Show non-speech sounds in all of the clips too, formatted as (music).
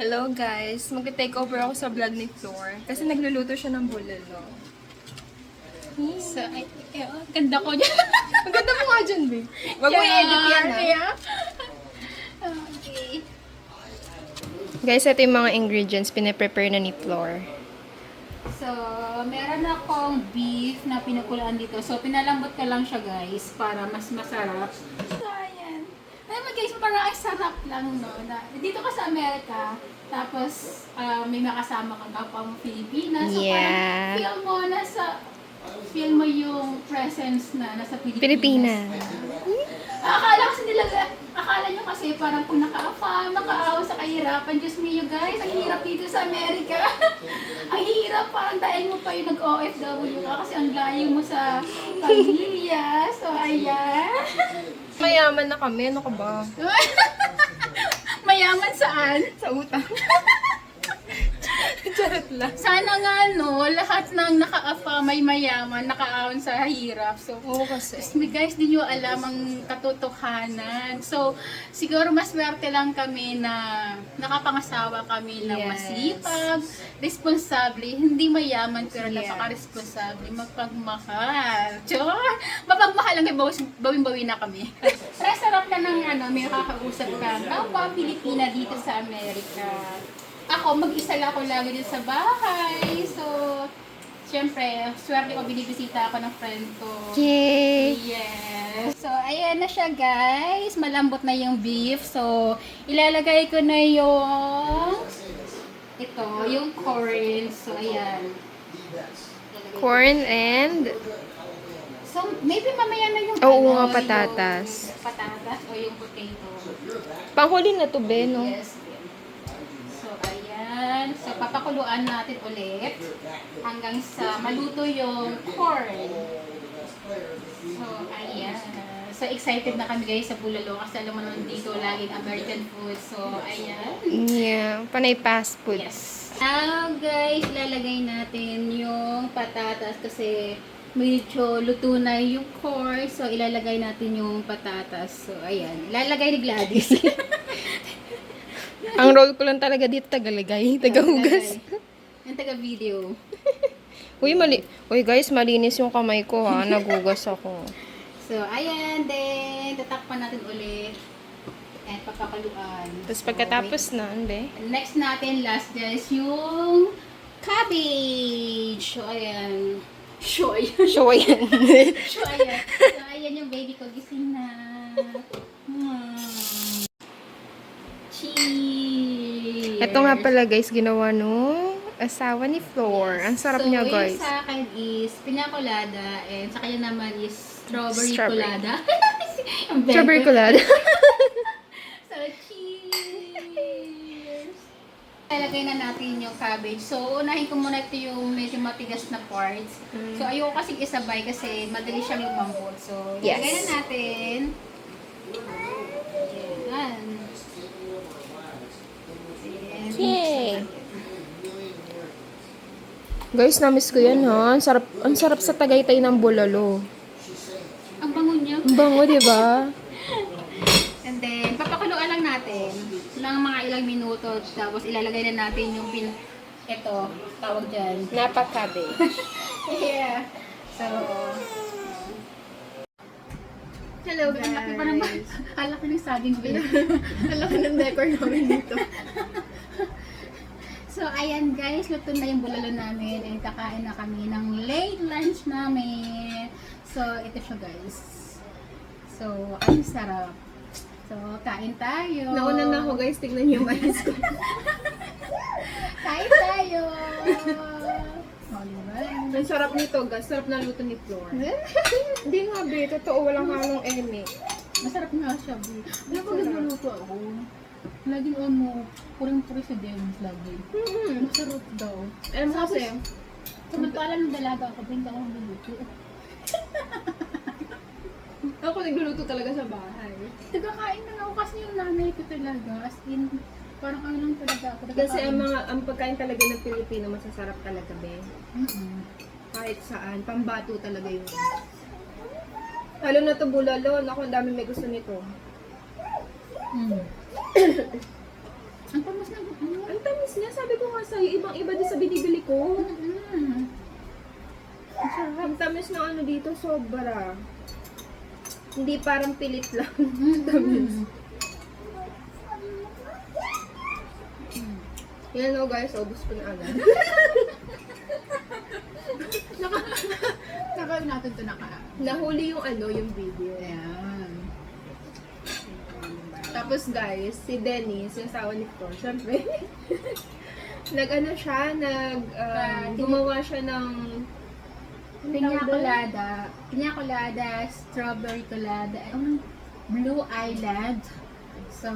Hello guys, mag-take over ako sa vlog ni Flor kasi nagluluto siya ng bulalo. So, ay, ay, oh, ganda ko dyan. (laughs) Ang ganda mo nga dyan, babe. Wag mo i-edit yan, ha? Yeah. (laughs) Okay. Guys, ito yung mga ingredients pinaprepare na ni Flor. So, meron akong beef na pinukulaan dito. So, pinalambot ko lang siya, guys, para mas masarap. So. Alam mo, guys, parang ay sarap lang, no? Na, dito ka sa Amerika, tapos ah, may makasama kang kapwa mo Pilipinas. So, Yeah. parang feel mo nasa feel mo yung presence na nasa Pilipinas. Pilipinas. Akala kasi nila, akala nyo kasi parang kung naka-afam, nakaawa sa kahirapan, Diyos mio guys, ang hirap dito sa Amerika. (laughs) ang hirap, parang dahil mo pa yung nag-OFW ka kasi ang layo mo sa pamilya. So, ayan. (laughs) Mayaman na kami, ano ka ba? (laughs) Mayaman saan? Sa utang. (laughs) (laughs) Charot lang. Sana nga no, lahat ng naka-afa may mayaman, nakaahon sa hirap. So, Oo kasi. Tapos may guys, di nyo alam ang katotohanan. So, siguro mas swerte lang kami na nakapangasawa kami na Yes. masipag, responsable, hindi mayaman pero Yes. napaka-responsable, mapagmahal. Chor! Mapagmahal lang kay bawing-bawi na kami. Pero sarap na ng ano, may nakakausap ka. Kapwa Pilipina dito sa Amerika. Ako, mag-isa lang ako lagi din sa bahay. So, Siyempre, swerte ko binibisita ako ng friend ko. Yay! Yes. So, ayan na siya guys. Malambot na yung beef. So, ilalagay ko na yung ito, yung corn. So, ayan. Corn and... So, maybe mamaya na yung Oo ano, nga, patatas. Yung patatas o yung potato. Panghuli na to, be, no? Yes. Ayan. So, papakuluan natin ulit hanggang sa maluto yung corn. So, ayan. So, excited na kami guys sa bulalo kasi alam mo naman dito laging American food. So, ayan. Yeah, panay fast food. Yes. Now, guys, lalagay natin yung patatas kasi medyo luto na yung corn. So, ilalagay natin yung patatas. So, ayan. Ilalagay ni Gladys. (laughs) Ang role ko lang talaga dito, tagalagay, tagahugas. Yung taga-video. (laughs) Uy, mali. Uy, guys, malinis yung kamay ko, ha? Nagugas ako. (laughs) So, ayan. Then, tatakpan natin ulit. And papakaluan. Tapos So, pagkatapos na, ano, be? Next natin, last guys, yung cabbage. So, ayan. So, ayan. So, ayan. So, ayan yung baby ko. Gising na. Hmm. Cheese. Ito nga pala, guys, ginawa nung asawa ni Flor. Ang sarap so, niya, guys. sa akin is piña colada and sa kanya naman is strawberry, Strawberry. colada. (laughs) Strawberry colada. (laughs) So, cheers! Lalagay na natin yung cabbage. So, unahin ko muna ito yung medyo matigas na parts. Mm. So, ayoko kasi isabay kasi madali siyang lumambot. So, Yes. lalagay na natin. Ayan. Ayan. Yay! Guys, namiss ko yan, ha? Ang sarap, ang sarap sa Tagaytay ng bulalo. Ang bango niya. Ang bango, di ba? (laughs) And then, papakuluan lang natin ng mga ilang minuto. Tapos, ilalagay na natin yung pin... Ito, tawag dyan. Napaka-cabbage. (laughs) Yeah. So, Hello, ang laki pa naman. Ang laki ng saging ko. (laughs) Ang laki ng decor namin dito. Ayan guys. Luto na yung bulalo namin. And kakain na kami ng late lunch namin. So, ito siya guys. So, ang sarap. So, kain tayo. Nauna na ako, guys. Tignan niyo yung malas ko. (laughs) Kain tayo. oh, diba? Ang sarap nito, guys. Sarap na luto ni Flor. (laughs) Hindi nga, be. Totoo, walang halong eme. Masarap nga siya, B. Alam ko nagluluto ako. Laging ano, puring-puri si Dennis lagi. Mm-hmm. Masarap daw. Alam mo kasi, Samantalang ng dalaga ako, hindi ako nagluluto. (laughs) ako nagluluto talaga sa bahay. Tagakain na ako kasi yung nanay ko talaga. As in, parang ano lang talaga ako. Kasi ang mga ang pagkain talaga ng Pilipino masasarap talaga, be. Mm-mm. Kahit saan, pambato talaga yun. Lalo na to bulalo, naku, ang dami may gusto nito. Mm. (coughs) Ang tamas ng... Ano? nga sa'yo, ibang-iba din sa binibili ko. Mm. Ang. Ang tamis ng ano dito, sobra. Hindi parang pilit lang. (laughs) tamis. Yan o guys, ubus ko na agad. (laughs) Naka, naka natin ito naka. Nahuli yung ano, yung video. Ayan. Tapos guys, si Dennis, yung sawa ni Flor, syempre, (laughs) nag-ano siya, nag, um, Ah, gumawa siya ng, Pinya colada, pinya colada, strawberry colada, um, blue island. So,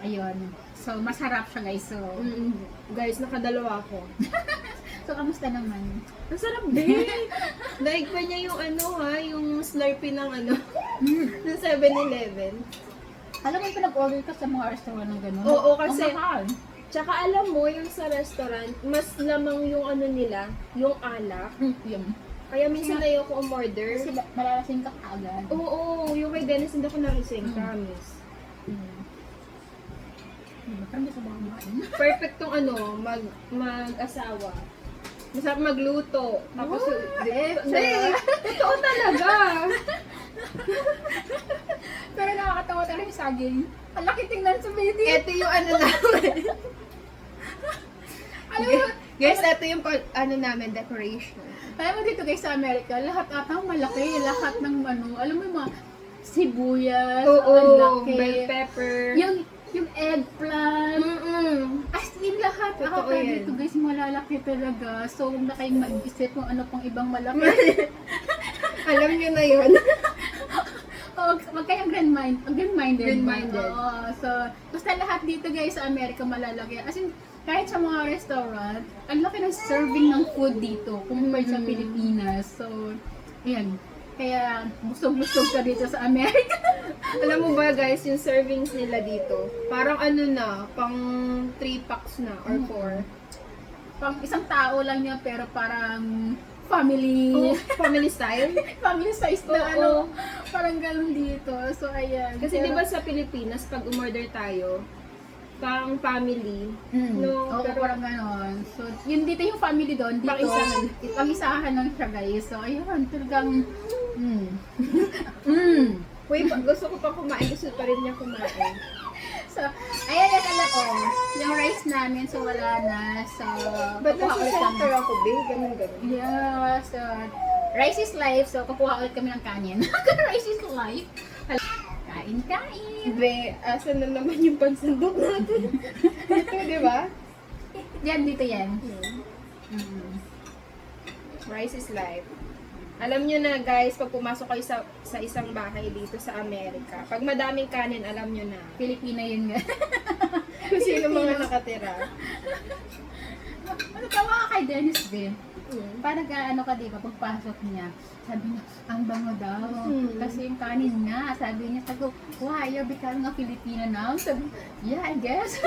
ayun. So, masarap siya guys. So, mm, guys, nakadalawa ako. (laughs) so kamusta naman? Ang sarap din! (laughs) Daig pa niya yung ano ha, yung slurpee ng ano, ng 7-Eleven. Alam mo, pinag-order ka sa mga restaurant ng gano'n? Oo, kasi- Ang mahal. Tsaka alam mo, yung sa restaurant, mas lamang yung ano nila, yung alak. Yung, Kaya minsan ayoko umorder. kasi ba- malalasing ka kaagad. Oo, yung kay Dennis hindi ako narising, promise. Mm. Diba? Parang gusto ba kumain? (laughs) Perfect tong ano, mag, mag-asawa. Masarap magluto. Tapos, di, Eh, di, totoo talaga. (laughs) Pero nakakatawa talaga yung saging. Ang laki tingnan sa video. Ito yung ano namin. (laughs) Alam mo, Guys, ito yung ano namin, decoration. alam mo dito guys sa Amerika, lahat ata malaki. Lahat ng ano, alam mo yung mga sibuyas, ang Oo, laki. bell pepper. Yung, yung eggplant. Mm-mm. As in lahat. Totoo Ata yan. dito guys, malalaki talaga. So, huwag na kayong mag-isip kung ano pang ibang malaki. (laughs) Alam nyo na yun. (laughs) Huwag wag kayong grand-mind, grand-minded. Grand-minded. Oo. So, basta lahat dito guys sa Amerika malalaki. As in, kahit sa mga restaurant, ang laki ng serving ng food dito compared sa Mm. Pilipinas. So, ayan. Kaya, busog-busog ka dito sa Amerika. (laughs) Alam mo ba guys, yung servings nila dito, parang ano na, pang 3 packs na or 4. Pang isang tao lang niya, pero parang family. Oh, family style. (laughs) family size na Oo. ano. Parang ganun dito. So, ayan. Kasi Pero- di ba sa Pilipinas, pag umorder tayo, pang family, Mm. No, Oo, pero- parang ganon. So, yun dito yung family doon. Dito, Pang-isahan. Pang-isahan lang siya, guys. So, ayun, talagang, mm. (laughs) mm. Uy, gusto ko pa kumain, gusto pa rin niya kumain. So, ayan yung alam ko. Yung rice namin, so wala na. So, Ba't kukuha nasa ulit kami. center ako, babe? Ganun, ganun. Yeah, so, rice is life. So, kukuha ulit kami ng kanin. (laughs) rice is life. Kain, kain. Be, asan na naman yung pansandok natin? Ito, di ba? Yan, dito yan. Mm. Rice is life. Alam nyo na guys, pag pumasok kayo sa, sa isang bahay dito sa Amerika, pag madaming kanin, alam nyo na. Pilipina yun nga. (laughs) Kung sino mga nakatira. Ano tawa ka kay Dennis din? Hmm. Parang ano ka di ba, pagpasok niya, sabi niya, ang bango daw. Hmm. Kasi yung kanin niya, sabi niya, sabi ko, why, you're becoming a Filipina now? Sabi, yeah, I guess. (laughs)